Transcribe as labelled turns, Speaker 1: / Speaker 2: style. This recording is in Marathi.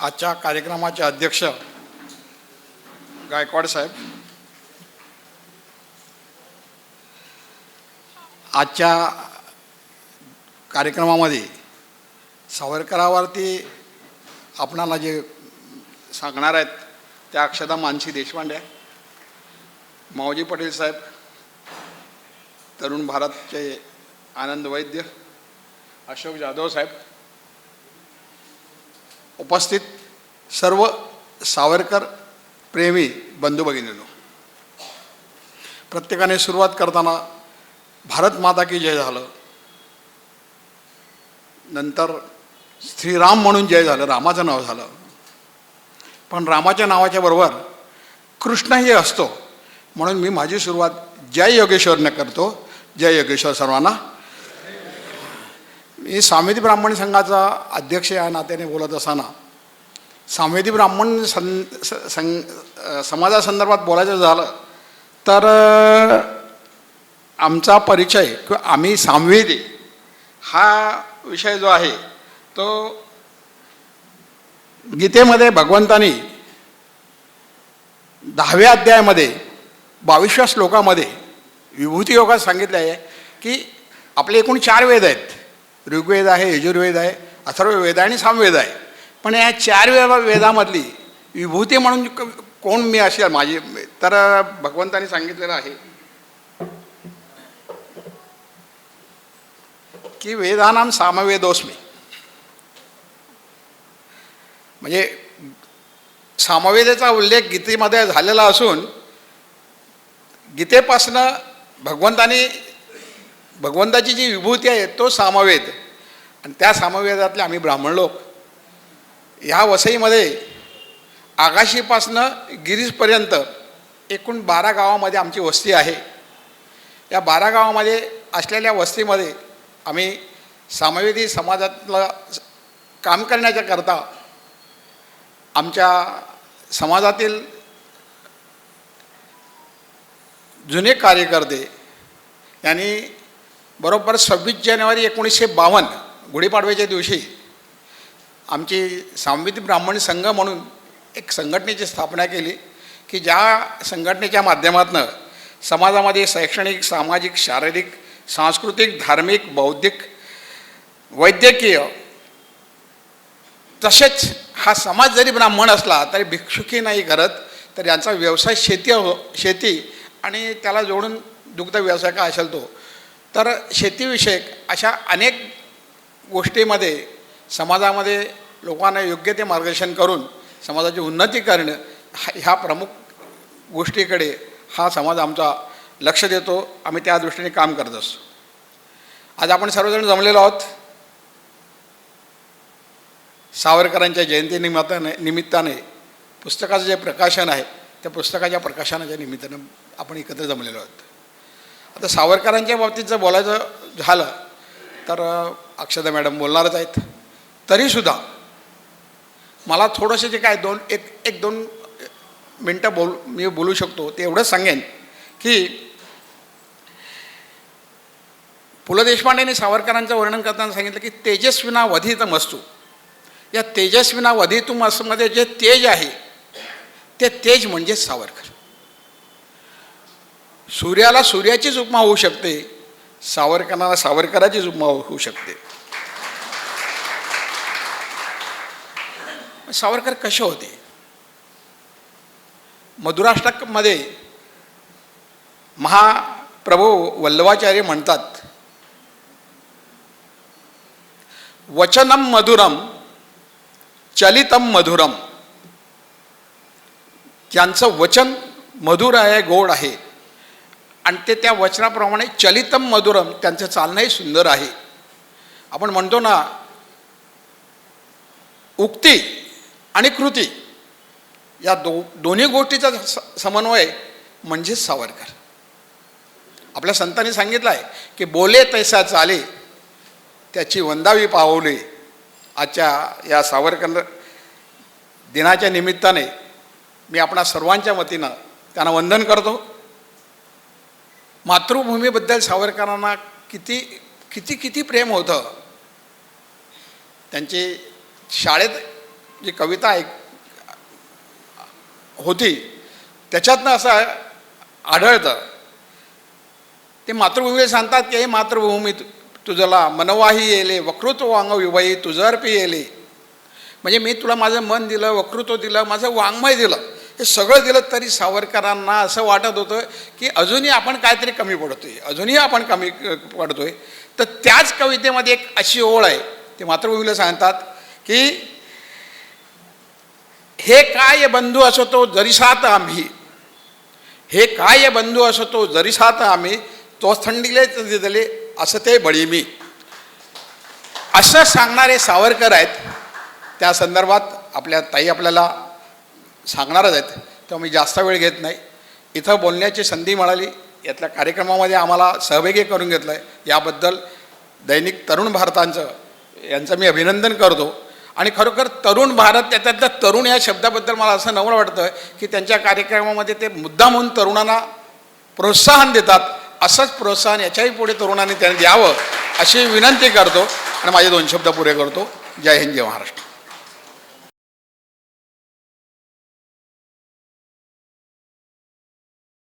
Speaker 1: आजच्या कार्यक्रमाचे अध्यक्ष गायकवाड साहेब. आजच्या कार्यक्रमामध्ये सावरकरावरती आपणाला जे सांगणार आहेत त्या अक्षदा मानसी देशपांडे मावजी पटेल साहेब तरुण भारतचे आनंद वैद्य अशोक जाधव साहेब उपस्थित सर्व सावरकर प्रेमी बंधू भगिनीनो. प्रत्येकाने सुरुवात करताना भारत माता की जय झालं. नंतर श्रीराम म्हणून जय झालं रामाचं नाव झालं. पण रामाच्या नावाच्या बरोबर कृष्णही असतो म्हणून मी माझी सुरुवात जय योगेश्वरनं करतो. जय योगेश्वर सर्वांना. मी सामेदी ब्राह्मण संघाचा अध्यक्ष या नात्याने बोलत असताना सामेदी ब्राह्मण सं सं समाजासंदर्भात बोलायचं झालं तर आमचा परिचय किंवा आम्ही सामवेदी हा विषय जो आहे तो गीतेमध्ये भगवंतानी दहाव्या अध्यायामध्ये बावीसव्या श्लोकामध्ये विभूती योगात सांगितलं आहे की आपले एकूण चार वेद आहेत. ऋग्वेद आहे यजुर्वेद आहे अथर्ववेद आहे आणि सामवेद आहे. पण या चार वेदा वेदामधली विभूती म्हणून कोण मी अशी माझी तर भगवंतानी सांगितलेलं आहे की वेदानाम सामवेदोस्मी. म्हणजे सामवेदेचा उल्लेख गीतेमध्ये झालेला असून गीतेपासनं भगवंतानी भगवंताची जी विभूती आहे तो सामवेद. आणि त्या सामवेदातले आम्ही ब्राह्मण लोक. ह्या वसईमध्ये आकाशीपासनं गिरीजपर्यंत एकूण बारा गावामध्ये आमची वस्ती आहे. या बारा गावामध्ये असलेल्या वस्तीमध्ये आम्ही सामवेदी समाजातलं काम करण्याच्या करता आमच्या समाजातील जुने कार्यकर्ते यांनी बरोबर सव्वीस जानेवारी एकोणीसशे बावन्न गुढीपाडव्याच्या दिवशी आमची सामवेदी ब्राह्मण संघ म्हणून एक संघटनेची स्थापना केली की ज्या संघटनेच्या माध्यमातून समाजामध्ये शैक्षणिक सामाजिक शारीरिक सांस्कृतिक धार्मिक बौद्धिक वैद्यकीय तसेच हा समाज जरी ब्राह्मण असला तरी भिक्षुकी नाही करत तर यांचा व्यवसाय शेती हो शेती आणि त्याला जोडून दुग्ध व्यवसाय का असेल तो तर शेतीविषयक अशा अनेक गोष्टीमध्ये समाजामध्ये लोकांना योग्य ते मार्गदर्शन करून समाजाची उन्नती करणं हा- ह्या प्रमुख गोष्टीकडे हा समाज आमचा लक्ष देतो. आम्ही त्या दृष्टीने काम करत असतो. आज आपण सर्वजण जमलेलो आहोत. सावरकरांच्या जयंतीनिमित्ताने निमित्ताने पुस्तकाचं जे प्रकाशन आहे त्या पुस्तकाच्या प्रकाशनाच्या निमित्तानं आपण एकत्र जमलेलो आहोत. तर सावरकरांच्या बाबतीत जर बोलायचं झालं तर अक्षदा मॅडम बोलणारच आहेत. तरीसुद्धा मला थोडंसं जे काय दोन एक एक दोन मिनटं बोल मी बोलू शकतो ते एवढंच सांगेन की पु ल देशपांडेने सावरकरांचं वर्णन करताना सांगितलं की तेजस्विना वधित मस्तू. या तेजस्विना वधितुम असमध्ये म्हणजे जे तेज आहे ते तेज म्हणजेच सावरकर. सूर्याला सूर्याचीच उपमा होऊ शकते. सावरकरांना सावरकराचीच उपमा होऊ शकते. सावरकर कसे होते? मधुराष्ट्रामध्ये महाप्रभू वल्लभाचार्य म्हणतात वचनम मधुरम चलितम मधुरम ज्यांचं वचन मधुर आहे गोड आहे. आणि ते त्या वचनाप्रमाणे चलितम मधुरम त्यांचं चालणंही सुंदर आहे. आपण म्हणतो ना उक्ती आणि कृती या दो दोन्ही गोष्टीचा स- समन्वय म्हणजेच सावरकर. आपल्या संतांनी सांगितलं आहे की बोले तैसा चाले त्याची वंदावी पावले. आजच्या या सावरकर दिनाच्या निमित्ताने मी आपणा सर्वांच्या वतीनं त्यांना वंदन करतो. मातृभूमीबद्दल सावरकरांना किती किती किती प्रेम होतं? त्यांची शाळेत जी कविता ऐक होती त्याच्यातनं असं आढळतं. ते मातृभूमीला सांगतात की हे मातृभूमी तुझला मनवाही येले वक्तृत्व वांग विवाही तुझर्पी येले. म्हणजे मी तुला माझं मन दिलं वक्तृत्व दिलं माझं वाङ्मय दिलं. हे सगळं दिलं तरी सावरकरांना असं वाटत होतं की अजूनही आपण काहीतरी कमी पडतोय अजूनही आपण कमी पडतो पडतोय. तर त्याच कवितेमध्ये एक अशी ओळ आहे ते मातृभूमीला सांगतात की हे काय बंधू असो तो जरी आम्ही हे काय बंधू असो तो जरी आम्ही तो थंडीले दिले असं ते बळी मी. असं सांगणारे सावरकर आहेत. त्या संदर्भात आपल्या ताई आपल्याला सांगणारच आहेत. तेव्हा मी जास्त वेळ घेत नाही. इथं बोलण्याची संधी मिळाली. यातल्या कार्यक्रमामध्ये आम्हाला सहभागी करून घेतलं आहे याबद्दल दैनिक तरुण भारतांचं यांचं मी अभिनंदन करतो. आणि खरोखर तरुण भारत त्याच्यातल्या तरुण या शब्दाबद्दल मला असं नवं वाटतं की त्यांच्या कार्यक्रमामध्ये ते मुद्दाम म्हणून तरुणांना प्रोत्साहन देतात. असंच प्रोत्साहन याच्याही पुढे तरुणांनी त्यांनी द्यावं अशी विनंती करतो. आणि माझे दोन शब्द पुरे करतो. जय हिंद जय महाराष्ट्र.